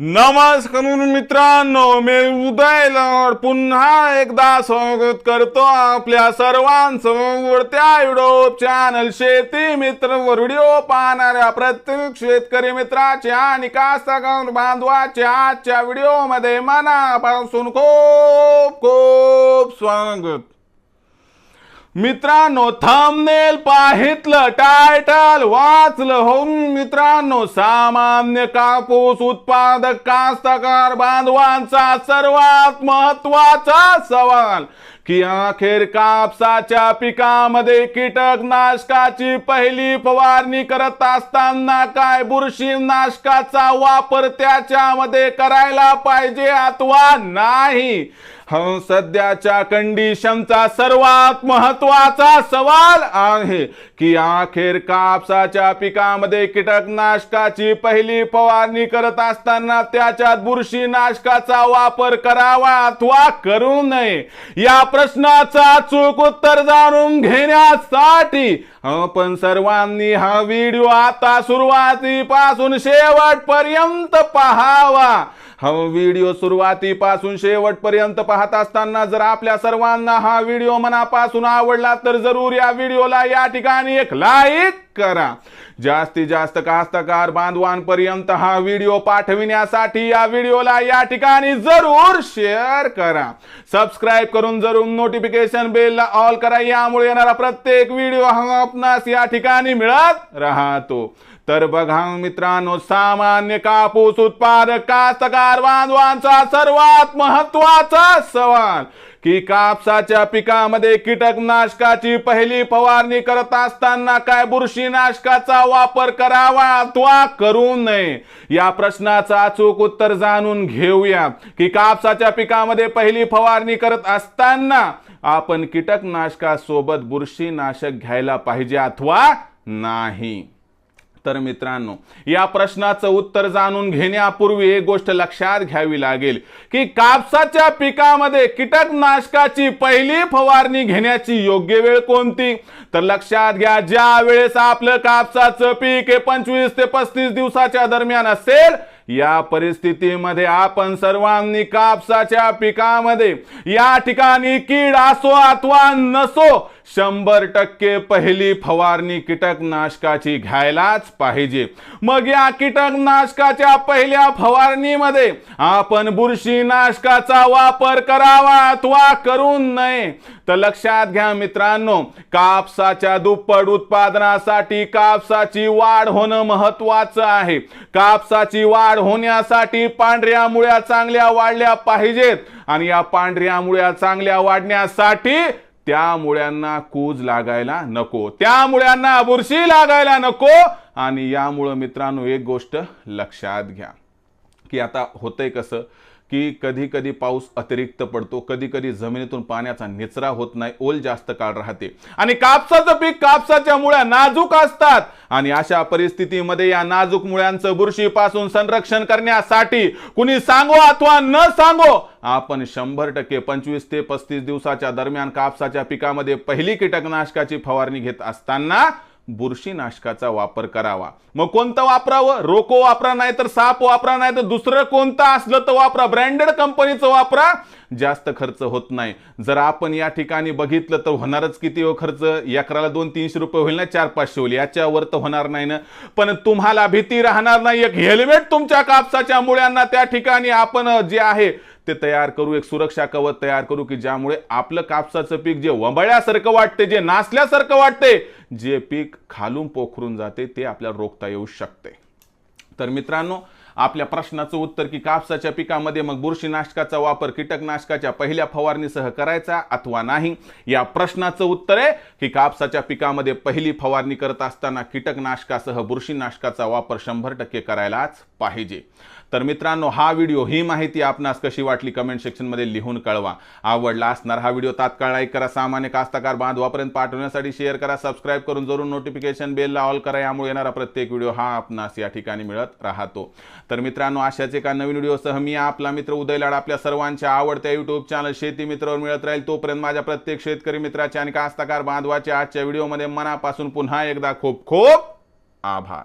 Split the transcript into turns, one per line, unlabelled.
नमस्कार मित्रांनो मी उदय पुन्हा एकदा स्वागत करतो आपल्या सर्वांचं. त्या युट्यूब चॅनल शेती मित्र व्हिडिओ पाहणाऱ्या प्रत्येक शेतकरी मित्राच्या आणि कास्तकार बांधवाच्या आजच्या व्हिडिओमध्ये मनापासून खूप खूप स्वागत. मित्रांनो थंबनेल पाहितलं टायटल वाचलं हो मित्रांनो सामान्य कापूस उत्पादक कास्तकार बांधवांचा सर्वात महत्त्वाचा सवाल की अखेर कापसाच्या पिकामध्ये कीटकनाशकाची पहिली फवारणी करत असताना काय बुरशीनाशकाचा वापर त्याच्यामध्ये करायला पाहिजे अथवा नाही? सध्याच्या कंडिशनचा सर्वात महत्त्वाचा सवाल आहे की अखेर कापसाच्या पिकामध्ये कीटकनाशकाची पहिली फवारणी करत असताना त्याच्यात बुरशीनाशकाचा वापर करावा अथवा करू नये? या प्रश्नाचा चूक उत्तर जाणून घेण्यासाठी आपण सर्वांनी हा व्हिडिओ आता सुरुवातीपासून शेवटपर्यंत पहावा. हा व्हिडिओ सुरुवातीपासून शेवटपर्यंत पाहत असताना जर आपल्या सर्वांना हा व्हिडिओ मनापासून आवडला तर जरूर या व्हिडिओला या ठिकाणी एक लाईक करा. जास्तीत जास्त कास्तकार बांधवांपर्यंत हा व्हिडिओ पाठविण्यासाठी या व्हिडिओला या ठिकाणी जरूर शेअर करा. सबस्क्राईब करून जरूर नोटिफिकेशन बेलला ऑल करा. यामुळे येणारा प्रत्येक व्हिडिओ हा आपणास या ठिकाणी मिळत राहतो. तर बघा मित्रांनो सामान्य कापूस उत्पादक कास्तकार बांधवांचा सर्वात महत्त्वाचा सवाल की कापसाच्या पिकामध्ये कीटकनाशकाची पहिली फवारणी करत असताना काय बुरशीनाशकाचा वापर करावा अथवा करू नये? या प्रश्नाचं अचूक उत्तर जाणून घेऊया की कापसाच्या पिकामध्ये पहिली फवारणी करत असताना आपण कीटकनाशकासोबत बुरशीनाशक घ्यायला पाहिजे अथवा नाही? तर मित्रांनो या प्रश्नाचं उत्तर जाणून घेण्यापूर्वी एक गोष्ट लक्षात घ्यावी लागेल की कापसाच्या पिकामध्ये कीटकनाशकाची पहिली फवारणी घेण्याची योग्य वेळ कोणती? तर लक्षात घ्या ज्या वेळेस आपलं कापसाचं पीक हे पंचवीस ते पस्तीस दिवसाच्या दरम्यान असेल या परिस्थितीमध्ये आपण सर्वांनी कापसाच्या पिकामध्ये या ठिकाणी कीड असो अथवा नसो शंभर टक्के पहिली फवारणी कीटकनाशकाची घ्यायलाच पाहिजे. मग या कीटकनाशकाच्या पहिल्या फवारणीमध्ये आपण बुरशीनाशकाचा वापर करावा अथवा करू नये. तर लक्षात घ्या मित्रांनो कापसाच्या दुप्पट उत्पादनासाठी कापसाची वाढ होणं महत्वाचं आहे. कापसाची वाढ होण्यासाठी पांढऱ्या मुळ्या चांगल्या वाढल्या पाहिजेत आणि या पांढऱ्या मुळ्या चांगल्या वाढण्यासाठी त्या मुळ्यांना कूज लागायला नको त्या मुळ्यांना बुरशी लागायला नको. आणि यामुळं मित्रांनो एक गोष्ट लक्षात घ्या की आता होतंय कसं की कधी कधी पाऊस अतिरिक्त पडतो कधी कधी जमिनीतून पाण्याचा निचरा होत नाही ओल जास्त काळ राहते. आणि कापसाचं पीक कापसाच्या मुळ्या नाजूक असतात. आणि अशा परिस्थितीमध्ये या नाजूक मुळ्यांचं बुरशीपासून संरक्षण करण्यासाठी कुणी सांगो अथवा न सांगो आपण शंभर टक्के पंचवीस ते पस्तीस दिवसाच्या दरम्यान कापसाच्या पिकामध्ये पहिली कीटकनाशकाची फवारणी घेत असताना बुरशीनाशकाचा वापर करावा. मग कोणतं वापरावं? रोको वापरा नाही तर साप वापरा नाही तर दुसरं कोणतं असलं तर वापरा. ब्रँडेड कंपनीचं वापरा. जास्त खर्च होत नाही. जर आपण या ठिकाणी बघितलं तर होणारच किती हो खर्च? एकराला दोन तीनशे रुपये होईल ना? चार पाचशे होईल. याच्यावर तर होणार नाही ना? पण तुम्हाला भीती राहणार नाही. एक हेल्मेट तुमच्या कापसाच्या मुळ्यांना त्या ठिकाणी आपण जे आहे ते तयार करू एक सुरक्षा कवच तयार करू की ज्यामुळे आपलं कापसाचं पीक जे वंबळ्यासारखं वाटते जे नासल्यासारखं वाटते जे पीक खालून पोखरून जाते ते आपल्याला रोखता येऊ शकते. तर मित्रांनो आपल्या प्रश्नाचं उत्तर की कापसाच्या पिकामध्ये मग बुरशीनाशकाचा वापर कीटकनाशकाच्या पहिल्या फवारणीसह करायचा अथवा नाही? या प्रश्नाचं उत्तर आहे की कापसाच्या पिकामध्ये पहिली फवारणी करत असताना कीटकनाशकासह बुरशीनाशकाचा वापर शंभर टक्के करायलाच पाहिजे. तर मित्रांनो हा व्हिडिओ ही माहिती आपणास कशी वाटली कमेंट सेक्शनमध्ये लिहून कळवा. आवडला असणार हा व्हिडिओ तात्काळ लाईक करा सामान्य कास्तकार बांधवापर्यंत पाठवण्यासाठी शेअर करा सबस्क्राईब करून जरूर नोटिफिकेशन बेलला ऑल करा यामुळे येणारा प्रत्येक व्हिडिओ हा आपणास या ठिकाणी मिळत राहतो. तर मित्रांनो अशाच एका नवीन व्हिडिओसह मी आपला मित्र उदय लाड आपल्या सर्वांच्या आवडत्या युट्यूब चॅनल शेती मित्रावर मिळत राहील. तोपर्यंत माझ्या प्रत्येक शेतकरी मित्राच्या आणि कास्तकार बांधवाच्या आजच्या व्हिडिओमध्ये मनापासून पुन्हा एकदा खूप खूप आभार.